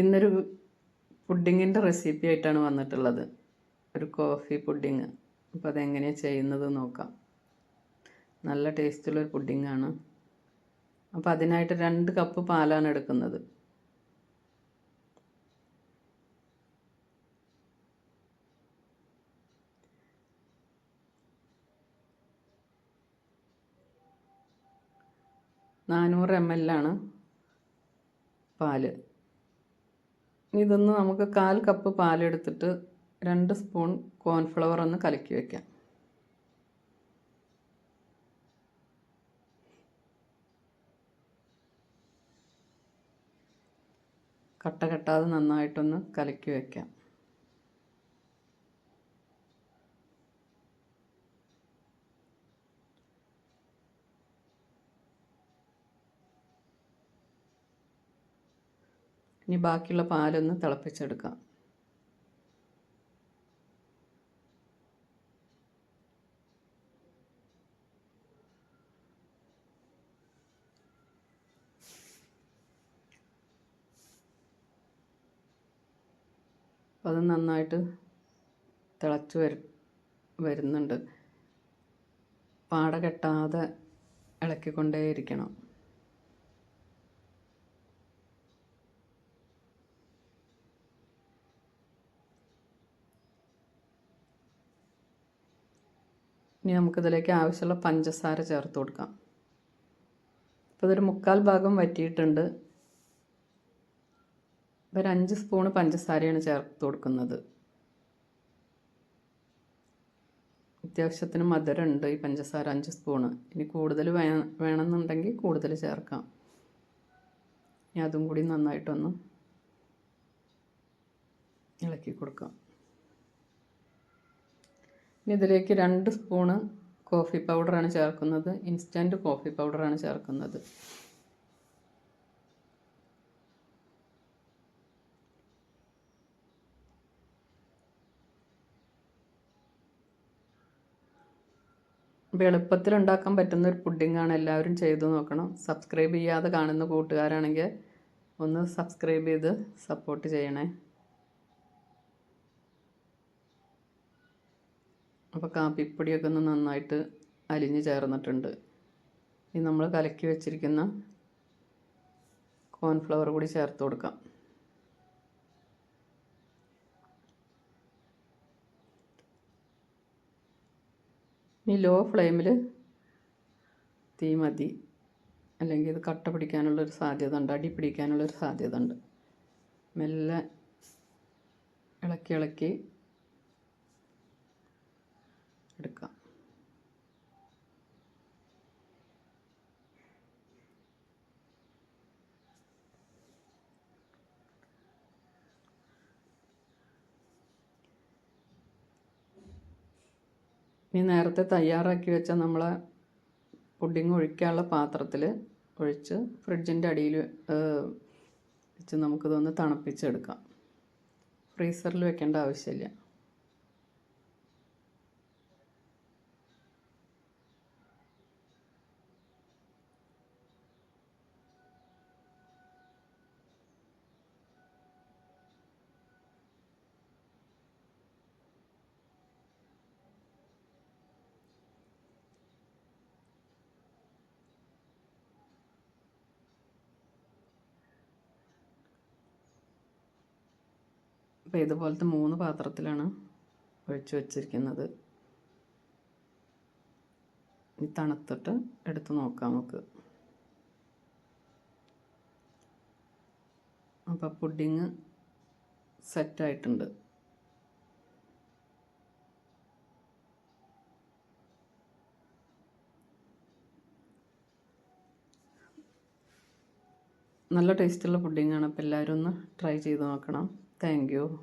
ഇന്നൊരു പുഡിങ്ങിന്റെ റെസിപ്പി ആയിട്ടാണ് വന്നിട്ടുള്ളത്. ഒരു കോഫി പുഡിങ് അപ്പോൾ അതെങ്ങനെയാണ് ചെയ്യുന്നത് നോക്കാം. നല്ല ടേസ്റ്റുള്ളൊരു പുഡിങ്ങാണ് അപ്പോൾ അതിനായിട്ട് രണ്ട് കപ്പ് പാലാണ് എടുക്കുന്നത്. നാനൂറ് എം ആണ് പാൽ. ഇതൊന്ന് നമുക്ക് കാൽ കപ്പ് പാലെടുത്തിട്ട് രണ്ട് സ്പൂൺ കോൺഫ്ലവർ ഒന്ന് കലക്കി വയ്ക്കാം കട്ട കെട്ടാതെ നന്നായിട്ടൊന്ന് കലക്കി വയ്ക്കാം ഇനി ബാക്കിയുള്ള പാലൊന്ന് തിളപ്പിച്ചെടുക്കാം. അപ്പോൾ അത് നന്നായിട്ട് തിളച്ച് വരു വരുന്നുണ്ട്. പാട കെട്ടാതെ ഇളക്കിക്കൊണ്ടേയിരിക്കണം. ഇനി നമുക്കിതിലേക്ക് ആവശ്യമുള്ള പഞ്ചസാര ചേർത്ത് കൊടുക്കാം. അപ്പോൾ ഇതൊരു മുക്കാൽ ഭാഗം വറ്റിയിട്ടുണ്ട്. ഒരു അഞ്ച് സ്പൂണ് പഞ്ചസാരയാണ് ചേർത്ത് കൊടുക്കുന്നത്. അത്യാവശ്യത്തിന് മധുരമുണ്ട് ഈ പഞ്ചസാര അഞ്ച് സ്പൂണ് ഇനി കൂടുതൽ വേണമെന്നുണ്ടെങ്കിൽ കൂടുതൽ ചേർക്കാം. ഇനി അതും കൂടി നന്നായിട്ടൊന്ന് ഇളക്കി കൊടുക്കാം. ഇനി ഇതിലേക്ക് രണ്ട് സ്പൂണ് കോഫി പൗഡറാണ് ചേർക്കുന്നത്. ഇൻസ്റ്റന്റ് കോഫി പൗഡറാണ് ചേർക്കുന്നത്. അപ്പോൾ എളുപ്പത്തിൽ ഉണ്ടാക്കാൻ പറ്റുന്ന ഒരു പുഡിങ്ങാണ് എല്ലാവരും ചെയ്തു നോക്കണം. സബ്സ്ക്രൈബ് ചെയ്യാതെ കാണുന്ന കൂട്ടുകാരാണെങ്കിൽ ഒന്ന് സബ്സ്ക്രൈബ് ചെയ്ത് സപ്പോർട്ട് ചെയ്യണേ. അപ്പോൾ കാപ്പിപ്പൊടിയൊക്കെ ഒന്ന് നന്നായിട്ട് അലിഞ്ഞ് ചേർന്നിട്ടുണ്ട്. ഇനി നമ്മൾ കലക്കി വെച്ചിരിക്കുന്ന കോൺഫ്ലവർ കൂടി ചേർത്ത് കൊടുക്കാം. ഇനി ലോ ഫ്ലെയിമിൽ തീ മതി. അല്ലെങ്കിൽ ഇത് കട്ട പിടിക്കാനുള്ളൊരു സാധ്യത ഉണ്ട് അടി പിടിക്കാനുള്ളൊരു സാധ്യത ഉണ്ട്. മെല്ലെ ഇളക്കി ഇളക്കി എടുക്കാം ഇനി നേരത്തെ തയ്യാറാക്കി വെച്ച നമ്മളെ പുഡിങ് ഒഴിക്കാനുള്ള പാത്രത്തിൽ ഒഴിച്ച് ഫ്രിഡ്ജിന്റെ അടിയിൽ വെച്ച് നമുക്കിതൊന്ന് തണുപ്പിച്ചെടുക്കാം. ഫ്രീസറിൽ വെക്കേണ്ട ആവശ്യമില്ല. അപ്പോൾ ഇതുപോലത്തെ മൂന്ന് പാത്രത്തിലാണ് ഒഴിച്ചു വച്ചിരിക്കുന്നത്. ഇനി തണുത്തിട്ട് എടുത്തു നോക്കാം നമുക്ക്. അപ്പോൾ പുഡിങ് സെറ്റായിട്ടുണ്ട് നല്ല ടേസ്റ്റുള്ള പുഡിങ്ങാണ്. അപ്പോൾ എല്ലാവരും ഒന്ന് ട്രൈ ചെയ്ത് നോക്കണം. Thank you.